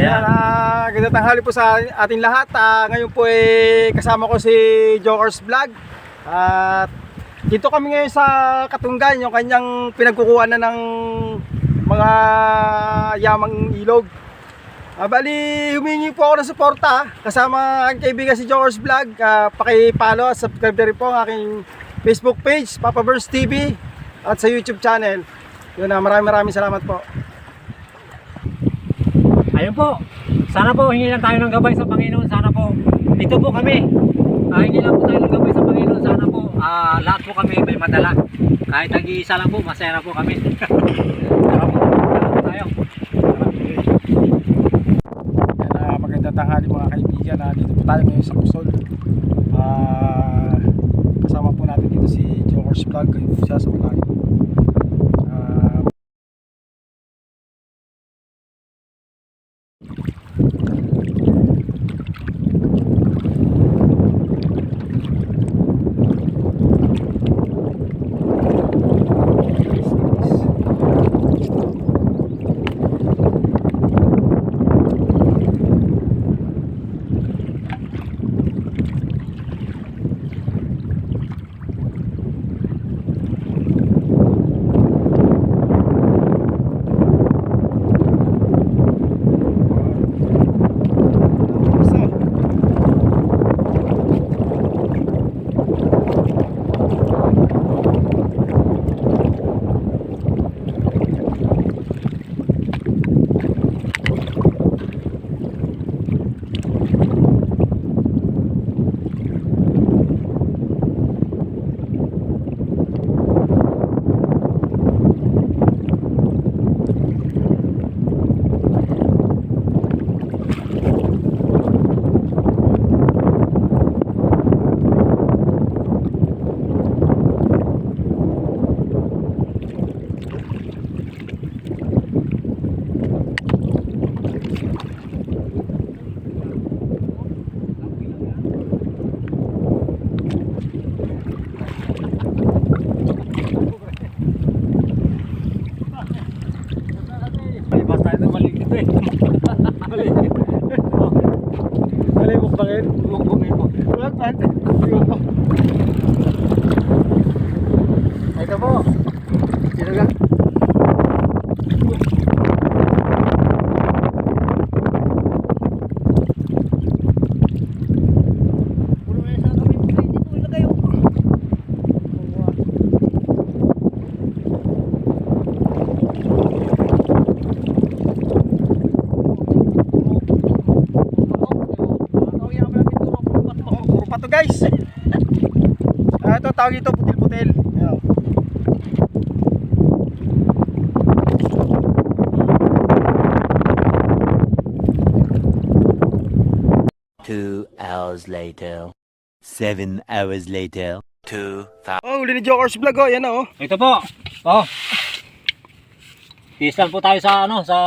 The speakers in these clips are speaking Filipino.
Ayan, ah, ganda tanghali po sa ating lahat. Ah, ngayon po eh, kasama ko si Jokers Vlog. At dito kami ngayon sa Katunggan, yung kanyang pinagkukuha na ng mga yamang ilog. Ah, bali, humingi po ako ng suporta kasama ang kaibigan si Jokers Vlog. Ah, paki-follow at subscribe na rin po ang aking Facebook page, Papa Burns TV at sa YouTube channel. Yun na, maraming maraming salamat po. Ayun po. Sana po hingi lang tayo ng gabay sa Panginoon. Sana po ito po kami. Ah, hingi lang po tayo ng gabay sa Panginoon. Sana po ah, lahat po kami may madala. Kahit nag-iisa lang po, masaya na po kami. Tara po. Tara po tayo. Yan, ah, magandang tanghali mga kaibigan. Ah, dito po tayo ngayon sa time. To guys. Ah, ito tawag ito putil-putil. Ayan. Two hours later. Seven hours later. Two thousand. Oh, uli ni Jokers Vlog oh, yan oh. Ito po. Oh. Tislan po tayo sa ano sa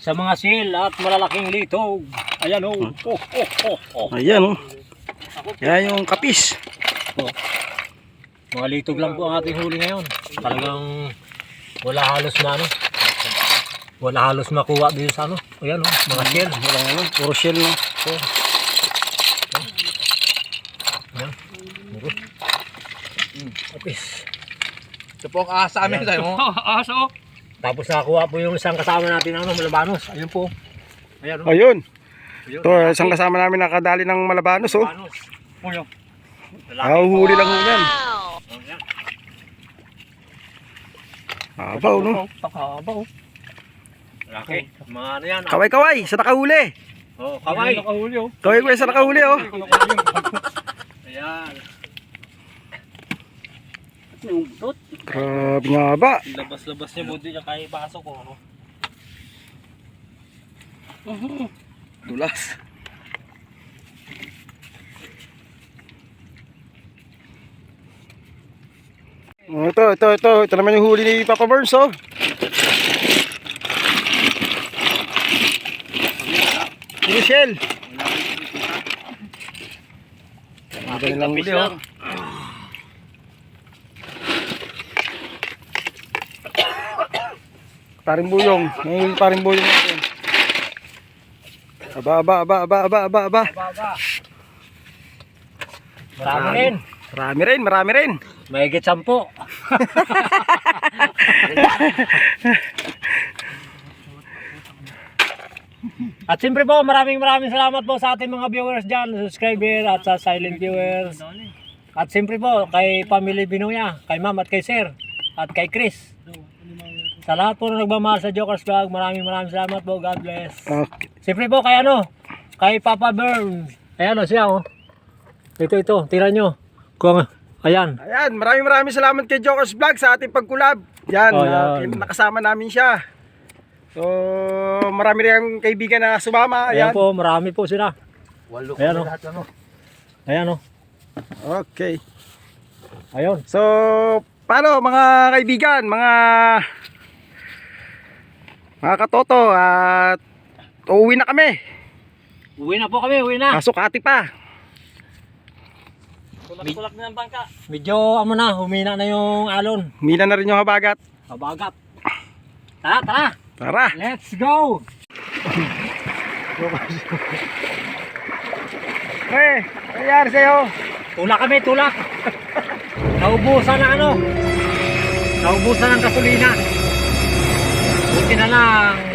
sa mga seal at malalaking litog. Ayan oh. Oh, oh, oh, oh. Ayan oh. Yan yung kapis. Mga litog lang po ang ating huli ngayon. Talagang wala halos na ano. Wala halos makuha dito sa ano. Ayan oh, mga shell. Walang ano, puro shell no. Ayan. Muro. Kapis. Ito po ang asa amin tayo. Aso. Tapos nakakuha po yung isang kasama natin ano, malabanos. Ayun po. Ayan oh. Ayun. Ito, isang kasama namin nakadali ng malabanos oh. Malabanos. Uyo. Ah, huli lang yun yan. Abaw no. Pakabaw. Laki. Mga ano yan. ah. Kaway-kaway sa nakahuli. Oh, kaway. Nakahuli oh. Kaway-kaway sa nakahuli oh. Ayan. Grabe nga ba. Labas-labas niya din niya kaya ipasok ko. Oh. Dulas. Oh, ito, ito, ito. Ito naman yung huli ni Papa Burns oh. Yung shell. Ang nilang huli oh. Paring buyong. May paring buyong. Aba, aba, aba, aba, aba, aba, aba. Marami rin. Marami rin, marami rin. Mahigit sampo. At siyempre po, maraming maraming salamat po sa ating mga viewers dyan, subscriber at sa silent viewers. At siyempre po, kay Family Binuya, kay Ma'am at kay Sir, at kay Chris. Sa lahat po na nagmamahal sa Jokers Vlog, maraming maraming salamat po. God bless. Okay. Siyempre po, kay ano, kay Papa Burns. Ayan o siya oh. Ito, ito, tira nyo. Kung, ayan. Ayan, maraming maraming salamat kay Jokers Vlog sa ating pagkulab. Yan, Oh, ah, yan. nakasama namin siya. So, marami rin kaibigan na sumama. Ayan Ayan. po, marami po sila. Walo Ayan, oh. lahat ano. Ayan o. Okay. Ayun. So, paano mga kaibigan, mga mga katoto at uuwi na kami. Uwi na po kami, uwi na. Pasok ati pa. Tulak na ng bangka. Medyo amo na, humina na yung alon. Mina na rin yung habagat. Kabagat. Tara, tara. Tara. Let's go. Eh, nangyari sa'yo? Tulak kami, tulak. Naubusan na ano. Naubusan ng gasolina. Buti na lang.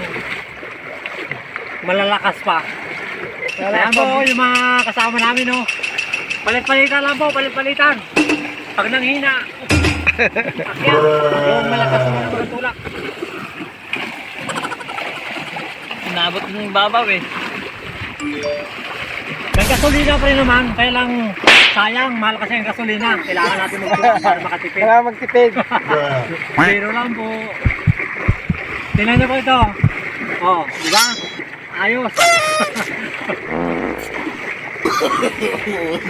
Malalakas pa. Ayan po yung mga kasama namin no. Palit-palitan lang po, palit-palitan. Pag nanghina. Akyat. Yung malakas na mga tulak. Inabot ng babaw eh. May gasolina pa rin naman, kaya lang sayang, mahal kasi ang gasolina. Kailangan natin magtulak para makatipid. Kailangan magtipid. Zero lang po. Tingnan niyo po ito. Oh, di ba? Ayos.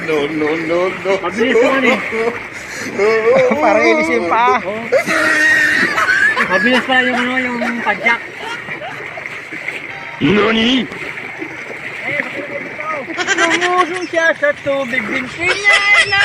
No, no, no, no. Mabilis naman eh. Parang ilis yung paa. Oh. Mabilis pa yung ano, yung padjak. Lumusong siya sa tubig, binti niya na